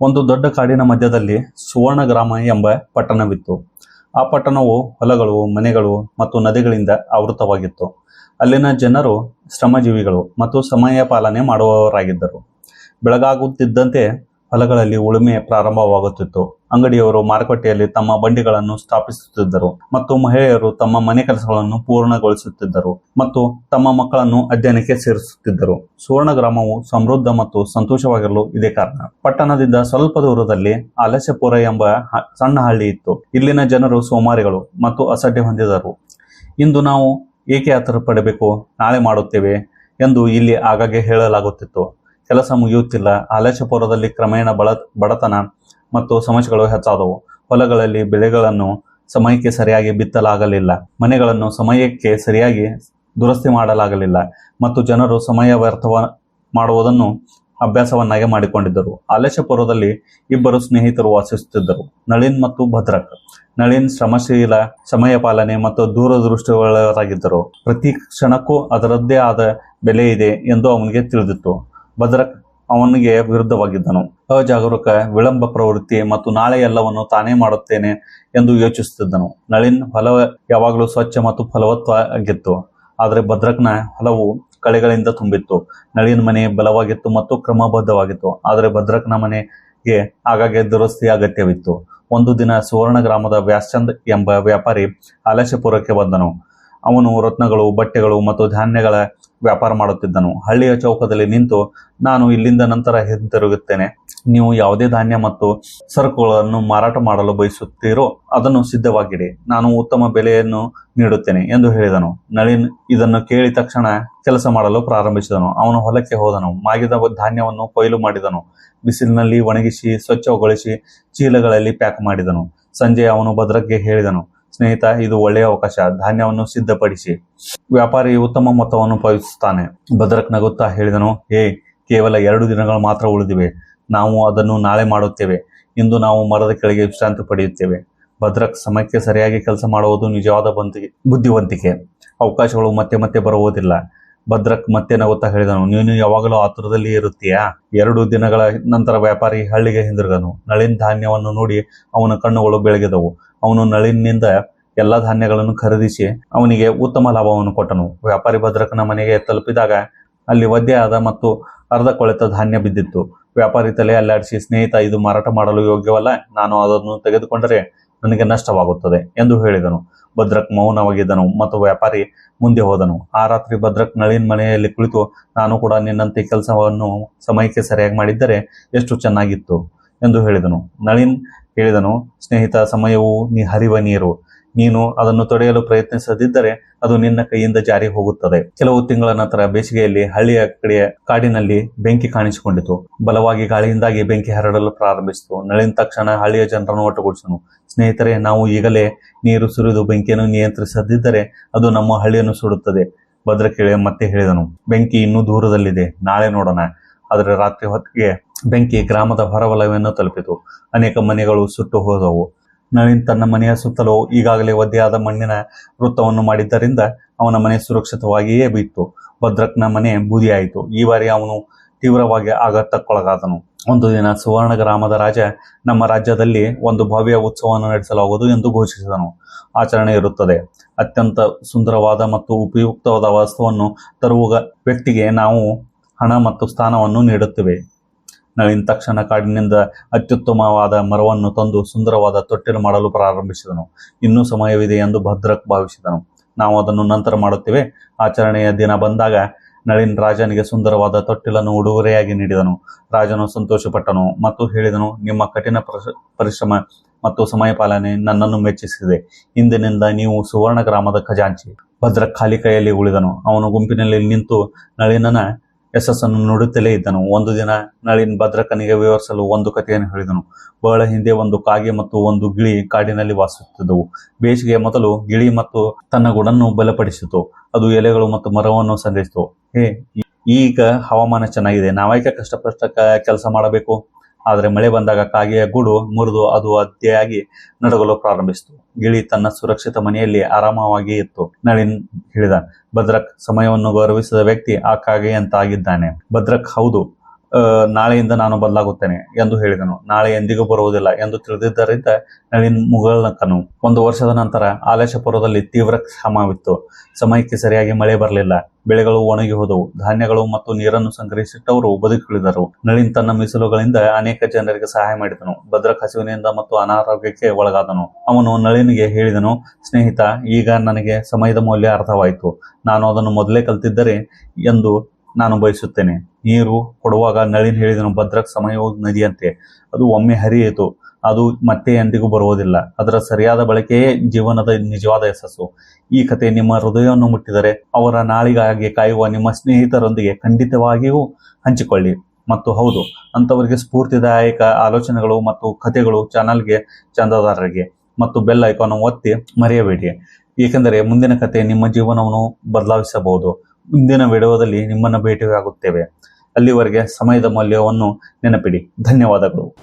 ಒಂದು ದೊಡ್ಡ ಕಾಡಿನ ಮಧ್ಯದಲ್ಲಿ ಸುವರ್ಣ ಗ್ರಾಮ ಎಂಬ ಪಟ್ಟಣವಿತ್ತು. ಆ ಪಟ್ಟಣವು ಹೊಲಗಳು, ಮನೆಗಳು ಮತ್ತು ನದಿಗಳಿಂದ ಆವೃತವಾಗಿತ್ತು. ಅಲ್ಲಿನ ಜನರು ಶ್ರಮಜೀವಿಗಳು ಮತ್ತು ಸಮಯ ಪಾಲನೆ ಮಾಡುವವರಾಗಿದ್ದರು. ಬೆಳಗಾಗುತ್ತಿದ್ದಂತೆ ಹೊಲಗಳಲ್ಲಿ ಉಳುಮೆ ಪ್ರಾರಂಭವಾಗುತ್ತಿತ್ತು. ಅಂಗಡಿಯವರು ಮಾರುಕಟ್ಟೆಯಲ್ಲಿ ತಮ್ಮ ಬಂಡಿಗಳನ್ನು ಸ್ಥಾಪಿಸುತ್ತಿದ್ದರು ಮತ್ತು ಮಹಿಳೆಯರು ತಮ್ಮ ಮನೆ ಕೆಲಸಗಳನ್ನು ಪೂರ್ಣಗೊಳಿಸುತ್ತಿದ್ದರು ಮತ್ತು ತಮ್ಮ ಮಕ್ಕಳನ್ನು ಅಧ್ಯಯನಕ್ಕೆ ಸೇರಿಸುತ್ತಿದ್ದರು. ಸುವರ್ಣ ಗ್ರಾಮವು ಸಮೃದ್ಧ ಮತ್ತು ಸಂತೋಷವಾಗಿರಲು ಇದೇ ಕಾರಣ. ಪಟ್ಟಣದಿಂದ ಸ್ವಲ್ಪ ದೂರದಲ್ಲಿ ಆಲಸ್ಯಪುರ ಎಂಬ ಸಣ್ಣ ಹಳ್ಳಿ ಇತ್ತು. ಇಲ್ಲಿನ ಜನರು ಸೋಮಾರಿಗಳು ಮತ್ತು ಅಸಡ್ಡೆ ಹೊಂದಿದರು ಇಂದು ನಾವು ಏಕೆ ಆತರ ಪಡಬೇಕು ನಾಳೆ ಮಾಡುತ್ತೇವೆ ಎಂದು ಇಲ್ಲಿ ಆಗಾಗ್ಗೆ ಹೇಳಲಾಗುತ್ತಿತ್ತು. ಕೆಲಸ ಮುಗಿಯುತ್ತಿಲ್ಲ. ಆಲಸ್ಯಪುರದಲ್ಲಿ ಕ್ರಮೇಣ ಬಳ, ಬಡತನ ಮತ್ತು ಸಮಸ್ಯೆಗಳು ಹೆಚ್ಚಾದವು. ಹೊಲಗಳಲ್ಲಿ ಬೆಳೆಗಳನ್ನು ಸಮಯಕ್ಕೆ ಸರಿಯಾಗಿ ಬಿತ್ತಲಾಗಲಿಲ್ಲ. ಮನೆಗಳನ್ನು ಸಮಯಕ್ಕೆ ಸರಿಯಾಗಿ ದುರಸ್ತಿ ಮಾಡಲಾಗಲಿಲ್ಲ ಮತ್ತು ಜನರು ಸಮಯ ವ್ಯರ್ಥವ ಮಾಡುವುದನ್ನು ಅಭ್ಯಾಸವನ್ನಾಗಿ ಮಾಡಿಕೊಂಡಿದ್ದರು. ಆಲಸ್ಯಪುರದಲ್ಲಿ ಇಬ್ಬರು ಸ್ನೇಹಿತರು ವಾಸಿಸುತ್ತಿದ್ದರು, ನಳಿನ್ ಮತ್ತು ಭದ್ರಕ್. ನಳಿನ್ ಶ್ರಮಶೀಲ ಸಮಯ ಪಾಲನೆ ಮತ್ತು ದೂರದೃಷ್ಟಿಗಳಾಗಿದ್ದರು. ಪ್ರತಿ ಕ್ಷಣಕ್ಕೂ ಅದರದ್ದೇ ಆದ ಬೆಲೆ ಇದೆ ಎಂದು ಅವನಿಗೆ ತಿಳಿದಿತ್ತು. ಭದ್ರಕ್ ಅವನಿಗೆ ವಿರುದ್ಧವಾಗಿದ್ದನು. ಅಜಾಗರೂಕ, ವಿಳಂಬ ಪ್ರವೃತ್ತಿ ಮತ್ತು ನಾಳೆ ಎಲ್ಲವನ್ನು ತಾನೇ ಮಾಡುತ್ತೇನೆ ಎಂದು ಯೋಚಿಸುತ್ತಿದ್ದನು. ನಳಿನ್ ಹೊಲ ಯಾವಾಗಲೂ ಸ್ವಚ್ಛ ಮತ್ತು ಫಲವತ್ತಾಗಿತ್ತು ಆದರೆ ಭದ್ರಕ್ನ ಹೊಲವು ಕಳೆಗಳಿಂದ ತುಂಬಿತ್ತು. ನಳಿನ್ ಮನೆ ಬಲವಾಗಿತ್ತು ಮತ್ತು ಕ್ರಮಬದ್ಧವಾಗಿತ್ತು. ಆದರೆ ಭದ್ರಕ್ನ ಮನೆಗೆ ಆಗಾಗ್ಗೆ ದುರಸ್ತಿ ಅಗತ್ಯವಿತ್ತು. ಒಂದು ದಿನ ಸುವರ್ಣ ಗ್ರಾಮದ ವ್ಯಾಸ್ಚಂದ್ ಎಂಬ ವ್ಯಾಪಾರಿ ಆಲಸ್ಯಪುರಕ್ಕೆ ಬಂದನು. ಅವನು ರತ್ನಗಳು, ಬಟ್ಟೆಗಳು ಮತ್ತು ಧಾನ್ಯಗಳ ವ್ಯಾಪಾರ ಮಾಡುತ್ತಿದ್ದನು. ಹಳ್ಳಿಯ ಚೌಕದಲ್ಲಿ ನಿಂತು ನಾನು ಇಲ್ಲಿಂದ ನಂತರ ಹಿಂತಿರುಗುತ್ತೇನೆ. ನೀವು ಯಾವುದೇ ಧಾನ್ಯ ಮತ್ತು ಸರಕುಗಳನ್ನು ಮಾರಾಟ ಮಾಡಲು ಬಯಸುತ್ತೀರೋ ಅದನ್ನು ಸಿದ್ಧವಾಗಿಡಿ. ನಾನು ಉತ್ತಮ ಬೆಲೆಯನ್ನು ನೀಡುತ್ತೇನೆ ಎಂದು ಹೇಳಿದನು. ನಳಿನ್ ಇದನ್ನು ಕೇಳಿ ತಕ್ಷಣ ಕೆಲಸ ಮಾಡಲು ಪ್ರಾರಂಭಿಸಿದನು. ಅವನು ಹೊಲಕ್ಕೆ ಹೋದನು. ಮಾಗಿದ ಧಾನ್ಯವನ್ನು ಕೊಯ್ಲು ಮಾಡಿದನು. ಬಿಸಿಲಿನಲ್ಲಿ ಒಣಗಿಸಿ ಸ್ವಚ್ಛಗೊಳಿಸಿ ಚೀಲಗಳಲ್ಲಿ ಪ್ಯಾಕ್ ಮಾಡಿದನು. ಸಂಜೆ ಅವನು ಭದ್ರಕ್ಕೆ ಹೇಳಿದನು. ಸ್ನೇಹಿತ, ಇದು ಒಳ್ಳೆಯ ಅವಕಾಶ. ಧಾನ್ಯವನ್ನು ಸಿದ್ಧಪಡಿಸಿ. ವ್ಯಾಪಾರಿ ಉತ್ತಮ ಮೊತ್ತವನ್ನು ಪಾವತಿಸುತ್ತಾನೆ. ಭದ್ರಕ್ ನಗುತ್ತಾ ಹೇಳಿದನು, ಹೇ, ಕೇವಲ ಎರಡು ದಿನಗಳು ಮಾತ್ರ ಉಳಿದಿವೆ. ನಾವು ಅದನ್ನು ನಾಳೆ ಮಾಡುತ್ತೇವೆ. ಇಂದು ನಾವು ಮರದ ಕೆಳಗೆ ವಿಶ್ರಾಂತಿ ಪಡೆಯುತ್ತೇವೆ. ಭದ್ರಕ್ ಸಮಯಕ್ಕೆ ಸರಿಯಾಗಿ ಕೆಲಸ ಮಾಡುವುದು ನಿಜವಾದ ಬುದ್ಧಿವಂತಿಕೆ. ಅವಕಾಶಗಳು ಮತ್ತೆ ಮತ್ತೆ ಬರುವುದಿಲ್ಲ. ಭದ್ರಕ್ ಮತ್ತೆ ನಗುತ್ತಾ ಹೇಳಿದನು, ನೀನು ಯಾವಾಗಲೂ ಆತುರದಲ್ಲಿ ಇರುತ್ತೀಯಾ? ಎರಡು ದಿನಗಳ ನಂತರ ವ್ಯಾಪಾರಿ ಹಳ್ಳಿಗೆ ಹಿಂದಿರುಗನು. ನಳಿನ್ ಧಾನ್ಯವನ್ನು ನೋಡಿ ಅವನ ಕಣ್ಣುಗಳು ಬೆಳಗಿದವು. ಅವನು ನಳಿನಿಂದ ಎಲ್ಲ ಧಾನ್ಯಗಳನ್ನು ಖರೀದಿಸಿ ಅವನಿಗೆ ಉತ್ತಮ ಲಾಭವನ್ನು ಕೊಟ್ಟನು. ವ್ಯಾಪಾರಿ ಭದ್ರಕನ ಮನೆಗೆ ತಲುಪಿದಾಗ ಅಲ್ಲಿ ಒದ್ದೆ ಆದ ಮತ್ತು ಅರ್ಧ ಕೊಳೆತ ಧಾನ್ಯ ಬಿದ್ದಿತ್ತು. ವ್ಯಾಪಾರಿ ತಲೆ ಅಲ್ಲಾಡಿಸಿ, ಸ್ನೇಹಿತ, ಇದು ಮಾರಾಟ ಮಾಡಲು ಯೋಗ್ಯವಲ್ಲ. ನಾನು ಅದನ್ನು ತೆಗೆದುಕೊಂಡರೆ ನನಗೆ ನಷ್ಟವಾಗುತ್ತದೆ ಎಂದು ಹೇಳಿದನು. ಭದ್ರಕ್ ಮೌನವಾಗಿದ್ದನು ಮತ್ತು ವ್ಯಾಪಾರಿ ಮುಂದೆ ಹೋದನು. ಆ ರಾತ್ರಿ ಭದ್ರಕ್ ನಳಿನ್ ಮನೆಯಲ್ಲಿ ಕುಳಿತು, ನಾನು ಕೂಡ ನಿನ್ನಂತೆ ಕೆಲಸವನ್ನು ಸಮಯಕ್ಕೆ ಸರಿಯಾಗಿ ಮಾಡಿದ್ದರೆ ಎಷ್ಟು ಚೆನ್ನಾಗಿತ್ತು ಎಂದು ಹೇಳಿದನು. ನಳಿನ್ ಹೇಳಿದನು ಸ್ನೇಹಿತ, ಸಮಯವು ನೀ ಹರಿವ ನೀರು. ನೀನು ಅದನ್ನು ತೊಡೆಯಲು ಪ್ರಯತ್ನಿಸದಿದ್ದರೆ ಅದು ನಿನ್ನ ಕೈಯಿಂದ ಜಾರಿ ಹೋಗುತ್ತದೆ. ಕೆಲವು ತಿಂಗಳ ನಂತರ ಬೇಸಿಗೆಯಲ್ಲಿ ಹಳ್ಳಿಯ ಕಡೆಯ ಕಾಡಿನಲ್ಲಿ ಬೆಂಕಿ ಕಾಣಿಸಿಕೊಂಡಿತು. ಬಲವಾಗಿ ಗಾಳಿಯಿಂದಾಗಿ ಬೆಂಕಿ ಹರಡಲು ಪ್ರಾರಂಭಿಸಿತು. ನಳಿನ ತಕ್ಷಣ ಹಳ್ಳಿಯ ಜನರನ್ನು ಒಟ್ಟುಗೂಡಿಸನು ಸ್ನೇಹಿತರೆ, ನಾವು ಈಗಲೇ ನೀರು ಸುರಿದು ಬೆಂಕಿಯನ್ನು ನಿಯಂತ್ರಿಸದಿದ್ದರೆ ಅದು ನಮ್ಮ ಹಳ್ಳಿಯನ್ನು ಸುಡುತ್ತದೆ, ಭದ್ರಕೆಳೆ ಮತ್ತೆ ಹೇಳಿದನು. ಬೆಂಕಿ ಇನ್ನೂ ದೂರದಲ್ಲಿದೆ. ನಾಳೆ ನೋಡೋಣ. ಆದರೆ ರಾತ್ರಿ ಹೊತ್ತಿಗೆ ಬೆಂಕಿ ಗ್ರಾಮದ ಹೊರವಲಯವನ್ನು ತಲುಪಿತು. ಅನೇಕ ಮನೆಗಳು ಸುಟ್ಟು ಹೋದವು. ನಳಿನ್ ತನ್ನ ಮನೆಯ ಸುತ್ತಲೂ ಈಗಾಗಲೇ ಒದ್ದೆಯಾದ ಮಣ್ಣಿನ ವೃತ್ತವನ್ನು ಮಾಡಿದ್ದರಿಂದ ಅವನ ಮನೆ ಸುರಕ್ಷಿತವಾಗಿಯೇ ಬಿತ್ತು. ಭದ್ರಕ್ನ ಮನೆ ಬೂದಿಯಾಯಿತು. ಈ ಬಾರಿ ಅವನು ತೀವ್ರವಾಗಿ ಆಘಾತಕ್ಕೊಳಗಾದನು. ಒಂದು ದಿನ ಸುವರ್ಣ ಗ್ರಾಮದ ರಾಜ ನಮ್ಮ ರಾಜ್ಯದಲ್ಲಿ ಒಂದು ಭವ್ಯ ಉತ್ಸವವನ್ನು ನಡೆಸಲಾಗುವುದು ಎಂದು ಘೋಷಿಸಿದನು. ಆಚರಣೆ ಇರುತ್ತದೆ. ಅತ್ಯಂತ ಸುಂದರವಾದ ಮತ್ತು ಉಪಯುಕ್ತವಾದ ವಸ್ತುವನ್ನು ತರುವ ವ್ಯಕ್ತಿಗೆ ನಾವು ಹಣ ಮತ್ತು ಸ್ಥಾನವನ್ನು ನೀಡುತ್ತೇವೆ. ನಳಿನ್ ತಕ್ಷಣ ಕಾಡಿನಿಂದ ಅತ್ಯುತ್ತಮವಾದ ಮರವನ್ನು ತಂದು ಸುಂದರವಾದ ತೊಟ್ಟಿಲು ಮಾಡಲು ಪ್ರಾರಂಭಿಸಿದನು. ಇನ್ನೂ ಸಮಯವಿದೆ ಎಂದು ಭದ್ರಕ್ ಭಾವಿಸಿದನು. ನಾವು ಅದನ್ನು ನಂತರ ಮಾಡುತ್ತೇವೆ. ಆಚರಣೆಯ ದಿನ ಬಂದಾಗ ನಳಿನ್ ರಾಜನಿಗೆ ಸುಂದರವಾದ ತೊಟ್ಟಿಲನ್ನು ಉಡುಗೊರೆಯಾಗಿ ನೀಡಿದನು. ರಾಜನು ಸಂತೋಷಪಟ್ಟನು ಮತ್ತು ಹೇಳಿದನು, ನಿಮ್ಮ ಕಠಿಣ ಪರಿಶ- ಪರಿಶ್ರಮ ಮತ್ತು ಸಮಯ ಪಾಲನೆ ನನ್ನನ್ನು ಮೆಚ್ಚಿಸಿದೆ. ಇಂದಿನಿಂದ ನೀವು ಸುವರ್ಣ ಗ್ರಾಮದ ಖಜಾಂಚಿ. ಭದ್ರಕ್ ಖಾಲಿ ಕೈಯಲ್ಲಿ ಉಳಿದನು. ಅವನು ಗುಂಪಿನಲ್ಲಿ ನಿಂತು ನಳಿನನ ಯಶಸ್ಸನ್ನು ನೋಡುತ್ತಲೇ ಇದ್ದನು. ಒಂದು ದಿನ ನಳಿನ್ ಭದ್ರಕನಿಗೆ ವಿವರಿಸಲು ಒಂದು ಕಥೆಯನ್ನು ಹೇಳಿದನು. ಬಹಳ ಹಿಂದೆ ಒಂದು ಕಾಗೆ ಮತ್ತು ಒಂದು ಗಿಳಿ ಕಾಡಿನಲ್ಲಿ ವಾಸಿಸುತ್ತಿದ್ದವು. ಬೇಸಿಗೆಯ ಮೊದಲು ಗಿಳಿ ಮತ್ತು ತನ್ನ ಗುಡನ್ನು ಬಲಪಡಿಸಿತು. ಅದು ಎಲೆಗಳು ಮತ್ತು ಮರವನ್ನು ಸಂಧಿಸಿತು ಹೇ ಈಗ ಹವಾಮಾನ ಚೆನ್ನಾಗಿದೆ. ನಾವೇಕೆ ಕಷ್ಟಪಷ್ಟ ಕೆಲಸ ಮಾಡಬೇಕು? ಆದರೆ ಮಳೆ ಬಂದಾಗ ಕಾಗೆಯ ಗೂಡು ಮುರಿದು ಅದು ಅತಿಯಾಗಿ ನಡಗಲು ಪ್ರಾರಂಭಿಸಿತು. ಗಿಳಿ ತನ್ನ ಸುರಕ್ಷಿತ ಮನೆಯಲ್ಲಿ ಆರಾಮವಾಗಿ ಇತ್ತು, ನಳಿನ್ ಹೇಳಿದ. ಭದ್ರಕ್ ಸಮಯವನ್ನು ಗೌರವಿಸಿದ ವ್ಯಕ್ತಿ ಆ ಕಾಗೆಯಂತಾಗಿದ್ದಾನೆ. ಭದ್ರಕ್ ಹೌದು ನಾಳೆಯಿಂದ ನಾನು ಬದಲಾಗುತ್ತೇನೆ ಎಂದು ಹೇಳಿದನು. ನಾಳೆ ಎಂದಿಗೂ ಬರುವುದಿಲ್ಲ ಎಂದು ತಿಳಿದಿದ್ದರಿಂದ ನಳಿನ್ ಮುಗಳನಕ್ಕನು ಒಂದು ವರ್ಷದ ನಂತರ ಆಲೇಶಪುರದಲ್ಲಿ ತೀವ್ರ ಕ್ಷಾಮವಿತ್ತು. ಸಮಯಕ್ಕೆ ಸರಿಯಾಗಿ ಮಳೆ ಬರಲಿಲ್ಲ. ಬೆಳೆಗಳು ಒಣಗಿ ಹೋದವು. ಧಾನ್ಯಗಳು ಮತ್ತು ನೀರನ್ನು ಸಂಗ್ರಹಿಸಿಟ್ಟವರು ಬದುಕುಳಿದರು. ನಳಿನ್ ತನ್ನ ಮೀಸಲುಗಳಿಂದ ಅನೇಕ ಜನರಿಗೆ ಸಹಾಯ ಮಾಡಿದನು. ಭದ್ರ ಹಸಿವಿನಿಂದ ಮತ್ತು ಅನಾರೋಗ್ಯಕ್ಕೆ ಒಳಗಾದನು. ಅವನು ನಳಿನಿಗೆ ಹೇಳಿದನು, ಸ್ನೇಹಿತ, ಈಗ ನನಗೆ ಸಮಯದ ಮೌಲ್ಯ ಅರ್ಥವಾಯಿತು. ನಾನು ಅದನ್ನು ಮೊದಲೇ ಕಲ್ತಿದ್ದರೆ ಎಂದು ನಾನು ಬಯಸುತ್ತೇನೆ. ನೀರು ಕೊಡುವಾಗ ನಳಿನ್ ಹೇಳಿದನು, ಭದ್ರಕ್ ಸಮಯವು ನದಿಯಂತೆ. ಅದು ಒಮ್ಮೆ ಹರಿಯಿತು. ಅದು ಮತ್ತೆ ಎಂದಿಗೂ ಬರುವುದಿಲ್ಲ. ಅದರ ಸರಿಯಾದ ಬಳಕೆಯೇ ಜೀವನದ ನಿಜವಾದ ಯಶಸ್ಸು. ಈ ಕತೆ ನಿಮ್ಮ ಹೃದಯವನ್ನು ಮುಟ್ಟಿದರೆ ಅವರ ನಾಳಿಗಾಗಿ ಕಾಯುವ ನಿಮ್ಮ ಸ್ನೇಹಿತರೊಂದಿಗೆ ಖಂಡಿತವಾಗಿಯೂ ಹಂಚಿಕೊಳ್ಳಿ. ಮತ್ತು ಹೌದು, ಅಂಥವರಿಗೆ ಸ್ಫೂರ್ತಿದಾಯಕ ಆಲೋಚನೆಗಳು ಮತ್ತು ಕಥೆಗಳು ಚಾನಲ್ಗೆ ಚಂದಾದಾರರಿಗೆ. ಮತ್ತು ಬೆಲ್ ಐಕಾನ್ ಒತ್ತಿ ಮರೆಯಬೇಡಿ. ಏಕೆಂದರೆ ಮುಂದಿನ ಕತೆ ನಿಮ್ಮ ಜೀವನವನ್ನು ಬದಲಾಯಿಸಬಹುದು. ಮುಂದಿನ ವಿಡಿಯೋದಲ್ಲಿ ನಿಮ್ಮನ್ನು ಭೇಟಿಯಾಗುತ್ತೇವೆ. ಅಲ್ಲಿವರೆಗೆ ಸಮಯದ ಮೌಲ್ಯವನ್ನು ನೆನಪಿಡಿ. ಧನ್ಯವಾದಗಳು.